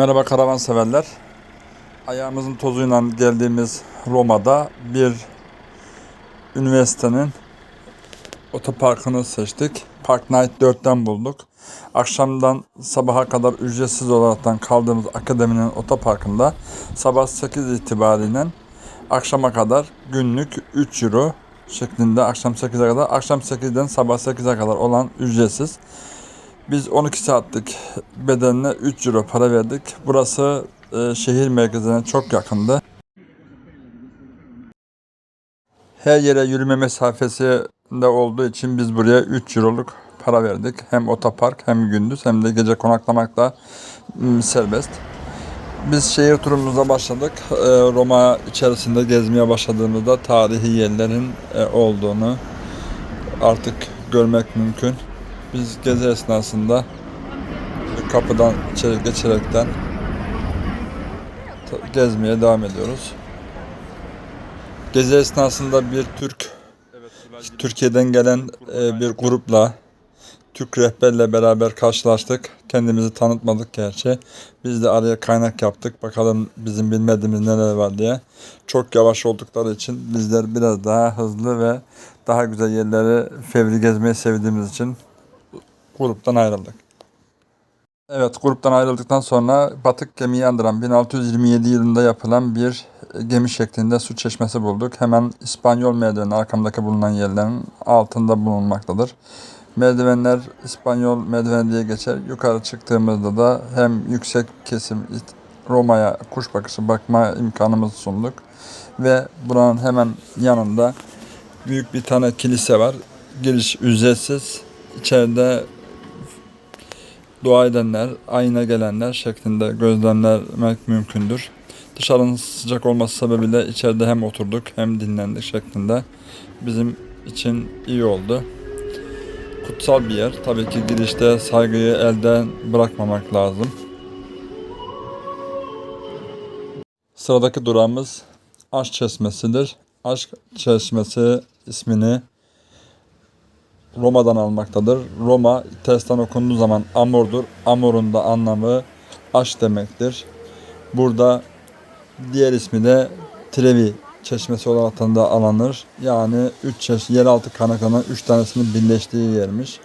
Merhaba karavan severler. Ayağımızın tozuyla geldiğimiz Roma'da bir üniversitenin otoparkını seçtik. Park Night 4'ten bulduk. Akşamdan sabaha kadar ücretsiz olaraktan kaldığımız akademinin otoparkında sabah 8 itibariyle akşama kadar günlük 3 euro şeklinde akşam 8'e kadar akşam 8'den sabah 8'e kadar olan ücretsiz. Biz 12 saatlik bedenine 3 euro para verdik. Burası e, şehir merkezine çok yakındı. Her yere yürüme mesafesinde olduğu için biz buraya 3 euroluk para verdik. Hem otopark hem gündüz hem de gece konaklamak da serbest. Biz şehir turumuza başladık. E, Roma içerisinde gezmeye başladığımızda tarihi yerlerin e, olduğunu artık görmek mümkün. Biz gezi esnasında kapıdan içeri geçerekten gezmeye devam ediyoruz. Gezi esnasında bir Türk, Türkiye'den gelen e, bir grupla, Türk rehberle beraber karşılaştık. Kendimizi tanıtmadık gerçi. Biz de araya kaynak yaptık. Bakalım bizim bilmediğimiz neler var diye. Çok yavaş oldukları için bizler biraz daha hızlı ve daha güzel yerleri fevri gezmeyi sevdiğimiz için gruptan ayrıldık. Evet, gruptan ayrıldıktan sonra batık gemiyi andıran 1627 yılında yapılan bir gemi şeklinde su çeşmesi bulduk. Hemen İspanyol merdivenin arkamdaki bulunan yerlerin altında bulunmaktadır. Merdivenler İspanyol merdiveni diye geçer. Yukarı çıktığımızda da hem yüksek kesim Roma'ya kuş bakışı bakma imkanımızı sunduk. Ve buranın hemen yanında büyük bir tane kilise var. Giriş ücretsiz. İçeride dua edenler, ayına gelenler şeklinde gözlemlemek mümkündür. Dışarının sıcak olması sebebiyle içeride hem oturduk hem dinlendik şeklinde. Bizim için iyi oldu. Kutsal bir yer. Tabii ki girişte saygıyı elden bırakmamak lazım. Sıradaki durağımız Aşk Çeşmesi'dir. Aşk Çeşmesi ismini Roma'dan almaktadır. Roma tersten okunduğu zaman Amor'dur. Amor'un da anlamı aşk demektir. Burada diğer ismi de Trevi çeşmesi olarak da alınır. Yani üç çeşme, yeraltı kaynaklarının üç tanesinin birleştiği yermiş.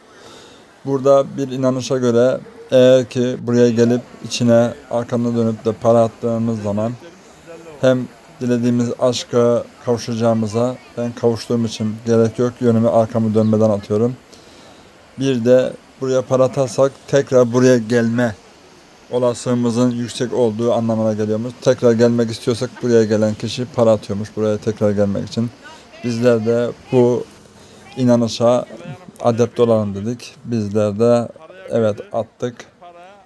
Burada bir inanışa göre eğer ki buraya gelip içine arkamda dönüp de para attığımız zaman hem dilediğimiz aşka kavuşacağımıza ben kavuştuğum için gerek yok yönümü arkamı dönmeden atıyorum. Bir de buraya para atarsak tekrar buraya gelme olasılığımızın yüksek olduğu anlamına geliyormuş. Tekrar gelmek istiyorsak buraya gelen kişi para atıyormuş buraya tekrar gelmek için. Bizler de bu inanışa adept olalım dedik. Bizler de evet attık.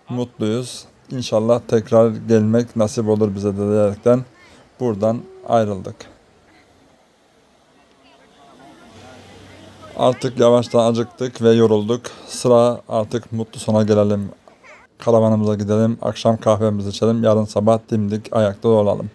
Mutluyuz. İnşallah tekrar gelmek nasip olur bize de diyerekten buradan ayrıldık. Artık yavaştan acıktık ve yorulduk. Sıra artık mutlu sona gelelim. Karavanımıza gidelim. Akşam kahvemizi içelim. Yarın sabah dimdik ayakta olalım.